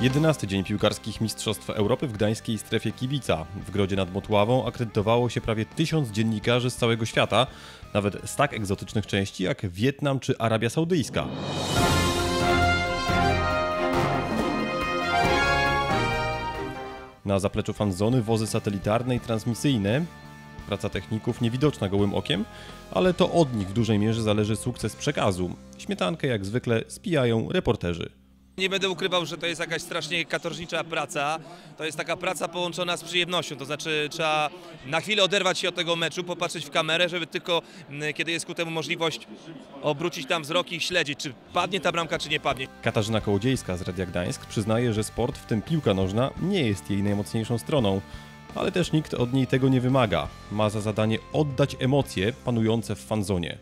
11 dzień piłkarskich Mistrzostw Europy w gdańskiej strefie kibica. W Grodzie nad Motławą akredytowało się prawie tysiąc dziennikarzy z całego świata, nawet z tak egzotycznych części jak Wietnam czy Arabia Saudyjska. Na zapleczu fanzony wozy satelitarne i transmisyjne. Praca techników niewidoczna gołym okiem, ale to od nich w dużej mierze zależy sukces przekazu. Śmietankę jak zwykle spijają reporterzy. Nie będę ukrywał, że to jest jakaś strasznie katorżnicza praca. To jest taka praca połączona z przyjemnością. To znaczy trzeba na chwilę oderwać się od tego meczu, popatrzeć w kamerę, żeby tylko mm, kiedy jest ku temu możliwość obrócić tam wzrok i śledzić, czy padnie ta bramka, czy nie padnie. Katarzyna Kołodziejska z Radia Gdańsk przyznaje, że sport, w tym piłka nożna, nie jest jej najmocniejszą stroną. Ale też nikt od niej tego nie wymaga. Ma za zadanie oddać emocje panujące w fanzonie.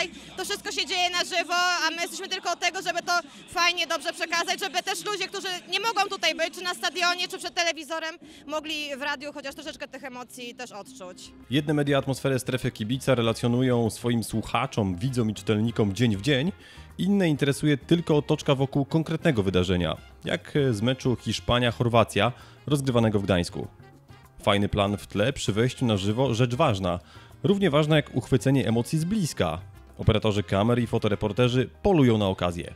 Samograj, to wszystko się dzieje na żywo, a my jesteśmy tylko od tego, żeby to fajnie, dobrze przekazać, żeby też ludzie, którzy nie mogą tutaj być, czy na stadionie, czy przed telewizorem, mogli w radiu chociaż troszeczkę tych emocji też odczuć. Jedne media atmosferę strefy kibica relacjonują swoim słuchaczom, widzom i czytelnikom dzień w dzień, inne interesuje tylko otoczka wokół konkretnego wydarzenia, jak z meczu Hiszpania-Chorwacja rozgrywanego w Gdańsku. Fajny plan w tle przy wejściu na żywo rzecz ważna. Równie ważna jak uchwycenie emocji z bliska. Operatorzy kamer i fotoreporterzy polują na okazję.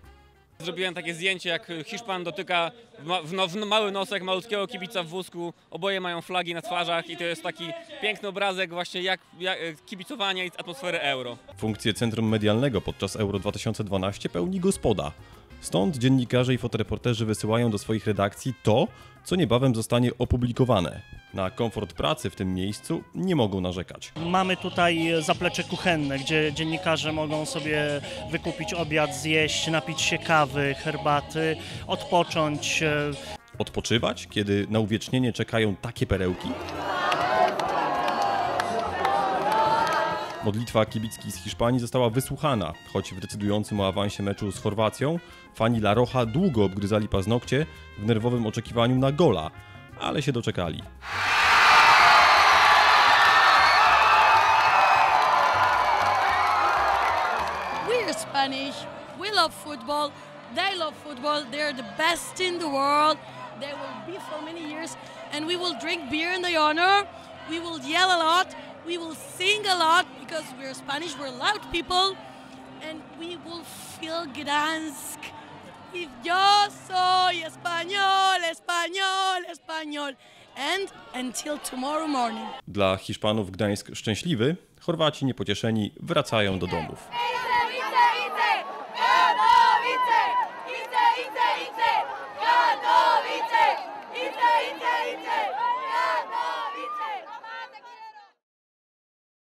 Zrobiłem takie zdjęcie, jak Hiszpan dotyka w, ma, w, no, w mały nosek malutkiego kibica w wózku. Oboje mają flagi na twarzach i to jest taki piękny obrazek właśnie jak, jak kibicowania i atmosfery euro. Funkcję centrum medialnego podczas Euro 2012 pełni gospoda. Stąd dziennikarze i fotoreporterzy wysyłają do swoich redakcji to, co niebawem zostanie opublikowane. Na komfort pracy w tym miejscu nie mogą narzekać. Mamy tutaj zaplecze kuchenne, gdzie dziennikarze mogą sobie wykupić obiad, zjeść, napić się kawy, herbaty, odpocząć. e, Odpoczywać, kiedy na uwiecznienie czekają takie perełki? Modlitwa kibicki z Hiszpanii została wysłuchana, choć w decydującym o awansie meczu z Chorwacją fani La Roja długo obgryzali paznokcie w nerwowym oczekiwaniu na gola, ale się doczekali. We're Spanish. We love football. They love football. They're the best in the world. They will be for many years. And we will drink beer in the honor. We will yell a lot. We will sing a lot because we're Spanish. We're loud people. And we will feel Gdansk. If yo soy español, español, español. And until tomorrow morning. Dla Hiszpanów Gdańsk szczęśliwy, Chorwaci niepocieszeni wracają do domów.